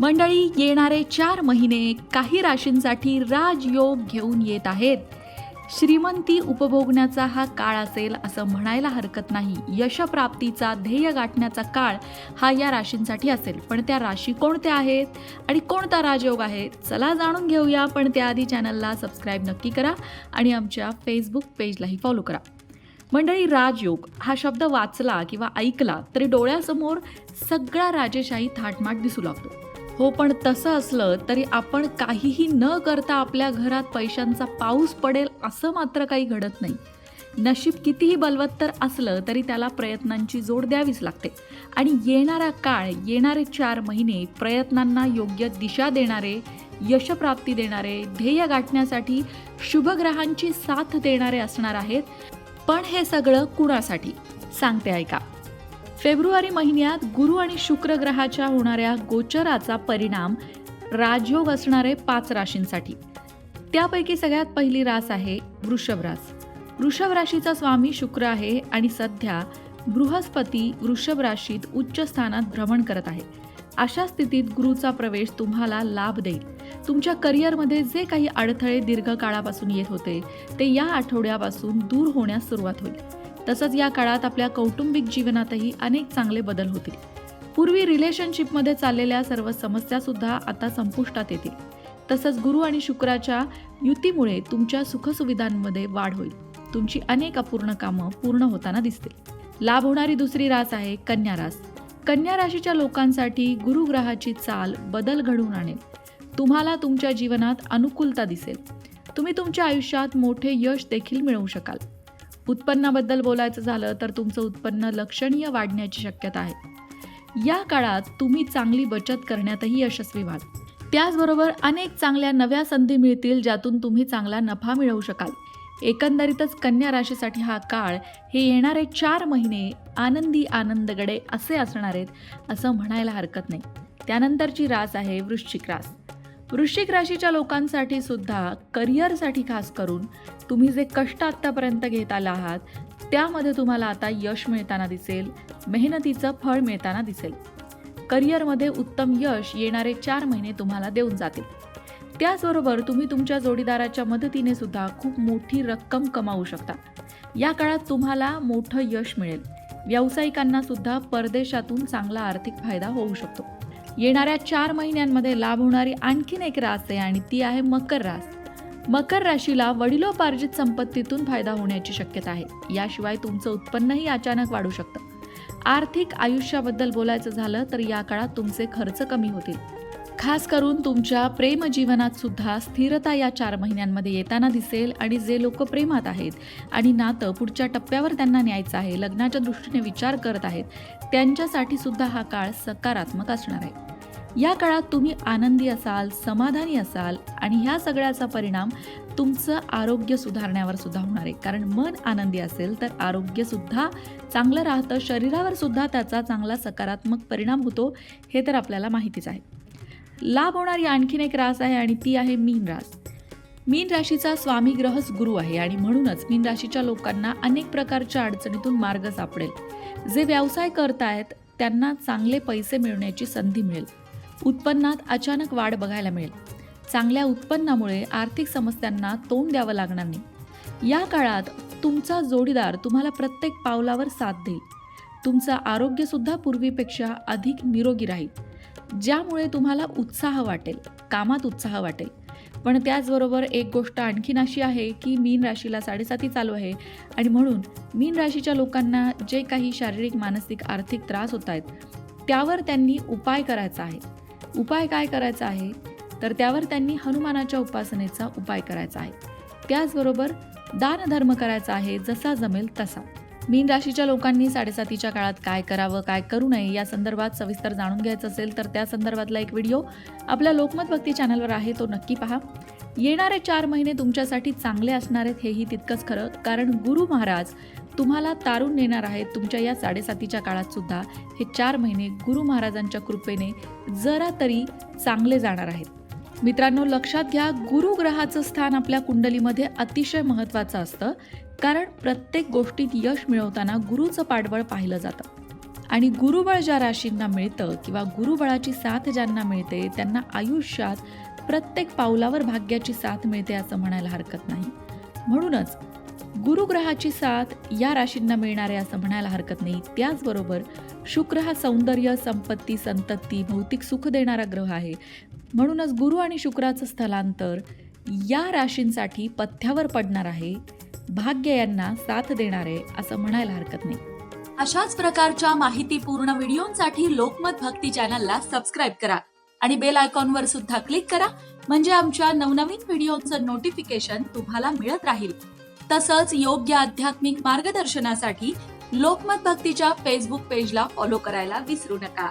मंडळी येणारे चार महिने काही राशींसाठी राजयोग घेऊन येत आहेत. श्रीमंती उपभोगण्याचा हा काळ असेल असं म्हणायला हरकत नाही. यशप्राप्तीचा ध्येय गाठण्याचा काळ हा या राशींसाठी असेल. पण त्या राशी कोणत्या आहेत आणि कोणता राजयोग आहे चला जाणून घेऊया. पण त्याआधी चॅनलला सबस्क्राईब नक्की करा आणि आमच्या फेसबुक पेजलाही फॉलो करा. मंडळी राजयोग हा शब्द वाचला किंवा ऐकला तरी डोळ्यासमोर सगळा राजेशाही थाटमाट दिसू लागतो. हो पण तसं असलं तरी आपण काहीही न करता आपल्या घरात पैशांचा पाऊस पडेल असं मात्र काही घडत नाही. नशीब कितीही बलवत्तर असलं तरी त्याला प्रयत्नांची जोड द्यावीच लागते. आणि येणारा काळ येणारे चार महिने प्रयत्नांना योग्य दिशा देणारे यशप्राप्ती देणारे ध्येय गाठण्यासाठी शुभग्रहांची साथ देणारे असणार आहेत. पण हे सगळं कुणासाठी? सांगते ऐका. फेब्रुवारी महिन्यात गुरु आणि शुक्र ग्रहाच्या होणाऱ्या गोचराचा परिणाम राजयोग असणारे पाच राशींसाठी. त्यापैकी सगळ्यात पहिली रास आहे वृषभ रास. वृषभ राशीचा स्वामी शुक्र आहे आणि सध्या बृहस्पती वृषभ राशीत उच्च स्थानात भ्रमण करत आहे. अशा स्थितीत गुरुचा प्रवेश तुम्हाला लाभ देईल. तुमच्या करिअरमध्ये जे काही अडथळे दीर्घकाळापासून येत होते ते या आठवड्यापासून दूर होण्यास सुरुवात होईल. तसंच या काळात आपल्या कौटुंबिक जीवनातही अनेक चांगले बदल होतील. पूर्वी रिलेशनशिपमध्ये चाललेल्या सर्व समस्यासुद्धा आता संपुष्टात येतील. तसंच गुरु आणि शुक्राच्या युतीमुळे तुमच्या सुखसुविधांमध्ये वाढ होईल. तुमची अनेक अपूर्ण कामं पूर्ण होताना दिसतील. लाभ होणारी दुसरी रास आहे कन्या रास. कन्या राशीच्या लोकांसाठी गुरुग्रहाची चाल बदल घडवून आणेल. तुम्हाला तुमच्या जीवनात अनुकूलता दिसेल. तुम्ही तुमच्या आयुष्यात मोठे यश देखील मिळवू शकाल. उत्पन्नाबद्दल बोलायचं झालं तर तुमचं उत्पन्न लक्षणीय वाढण्याची शक्यता आहे. या काळात तुम्ही चांगली बचत करण्यातही यशस्वी व्हाल. त्याचबरोबर अनेक चांगल्या नव्या संधी मिळतील ज्यातून तुम्ही चांगला नफा मिळवू शकाल. एकंदरीतच कन्या राशीसाठी हा काळ हे येणारे चार महिने आनंदी आनंदगडे असे असणार आहेत असं म्हणायला हरकत नाही. त्यानंतरची रास आहे वृश्चिक रास. वृश्चिक राशीच्या लोकांसाठी सुद्धा करिअरसाठी खास करून तुम्ही जे कष्ट आत्तापर्यंत घेत आला आहात त्यामध्ये तुम्हाला आता यश मिळताना दिसेल मेहनतीचं फळ मिळताना दिसेल. करिअरमध्ये उत्तम यश येणारे चार महिने तुम्हाला देऊन जातील. त्याचबरोबर तुम्ही तुमच्या जोडीदाराच्या मदतीने सुद्धा खूप मोठी रक्कम कमावू शकता. या काळात तुम्हाला मोठं यश मिळेल. व्यावसायिकांना सुद्धा परदेशातून चांगला आर्थिक फायदा होऊ शकतो. येणाऱ्या चार महिन्यांमध्ये लाभ होणारी आणखीन एक रास आहे आणि ती आहे मकर रास. मकर राशीला वडिलोपार्जित संपत्तीतून फायदा होण्याची शक्यता आहे. याशिवाय तुमचं उत्पन्नही अचानक वाढू शकतं. आर्थिक आयुष्याबद्दल बोलायचं झालं तर या काळात तुमचे खर्च कमी होतील. खास करून तुमच्या प्रेमजीवनात सुद्धा स्थिरता या चार महिन्यांमध्ये येताना दिसेल आणि जे लोक प्रेमात आहेत आणि नातं पुढच्या टप्प्यावर त्यांना न्यायचं आहे लग्नाच्या दृष्टीने विचार करत आहेत त्यांच्यासाठी सुद्धा हा काळ सकारात्मक असणार आहे. या काळात तुम्ही आनंदी असाल समाधानी असाल आणि ह्या सगळ्याचा परिणाम तुमचं आरोग्य सुधारण्यावर सुद्धा होणार आहे. कारण मन आनंदी असेल तर आरोग्य सुद्धा चांगलं राहतं शरीरावर सुद्धा त्याचा चांगला सकारात्मक परिणाम होतो हे तर आपल्याला माहितीच आहे. लाभ होणारी आणखीन एक रास आहे आणि ती आहे मीन रास. मीन राशीचा स्वामी ग्रहच गुरु आहे आणि म्हणूनच मीन राशीच्या लोकांना अनेक प्रकारच्या अडचणीतून मार्ग सापडेल. जे व्यवसाय करतायत त्यांना चांगले पैसे मिळण्याची संधी मिळेल. उत्पन्नात अचानक वाढ बघायला मिळेल. चांगल्या उत्पन्नामुळे आर्थिक समस्यांना तोंड द्यावं लागणार नाही. या काळात तुमचा जोडीदार तुम्हाला प्रत्येक पावलावर साथ देईल. तुमचं आरोग्यसुद्धा पूर्वीपेक्षा अधिक निरोगी राहील. ज्यामुळे तुम्हाला उत्साह वाटेल कामात उत्साह वाटेल. पण त्याचबरोबर एक गोष्ट आणखीन अशी आहे की मीन राशीला साडेसाती चालू आहे आणि म्हणून मीन राशीच्या लोकांना जे काही शारीरिक मानसिक आर्थिक त्रास होत आहेत त्यावर त्यांनी उपाय करायचा आहे. उपाय काय करायचा आहे? तर त्यावर त्यांनी हनुमानाच्या उपासनेचा उपाय करायचा आहे. त्याचबरोबर दानधर्म करायचा आहे जसा जमेल तसा. मीन राशीच्या लोकांनी साडेसातीच्या काळात काय करावं काय करू नये या संदर्भात सविस्तर जाणून घ्यायचं असेल तर त्या संदर्भातला एक व्हिडिओ आपल्या लोकमत भक्ती चॅनलवर आहे तो नक्की पहा. येणारे चार महिने तुमच्यासाठी चांगले असणार आहेत हेही तितकंच खरं कारण गुरु महाराज तुम्हाला तारून नेणार आहेत तुमच्या या साडेसातीच्या काळात सुद्धा हे चार महिने गुरु महाराजांच्या कृपेने जरा तरी चांगले जाणार आहेत. मित्रांनो लक्षात घ्या गुरु ग्रहाचं स्थान आपल्या कुंडलीमध्ये अतिशय महत्त्वाचं असतं. कारण प्रत्येक गोष्टीत यश मिळवताना गुरुचं पाठबळ पाहिलं जातं. आणि गुरुबळ ज्या राशींना मिळतं किंवा गुरुबळाची साथ ज्यांना मिळते त्यांना आयुष्यात प्रत्येक पावलावर भाग्याची साथ मिळते असं म्हणायला हरकत नाही. म्हणूनच गुरुग्रहाची साथ या राशींना मिळणार आहे असं म्हणायला हरकत नाही. त्याचबरोबर शुक्र हा सौंदर्य संपत्ती संतती भौतिक सुख देणारा ग्रह आहे. म्हणूनच गुरु आणि शुक्राचं स्थलांतर या राशींसाठी पथ्यावर पडणार आहे. भाग्य यांना साथ देणार आहे असं म्हणायला हरकत नाही. अशाच प्रकारच्या माहितीपूर्ण व्हिडिओंसाठी लोकमत भक्ती चॅनलला सबस्क्राईब करा आणि बेल आयकॉनवर सुद्धा क्लिक करा म्हणजे आमच्या नवनवीन व्हिडिओचं नोटिफिकेशन तुम्हाला मिळत राहील. तसंच योग्य आध्यात्मिक मार्गदर्शनासाठी लोकमत भक्तीच्या फेसबुक पेजला फॉलो करायला विसरू नका.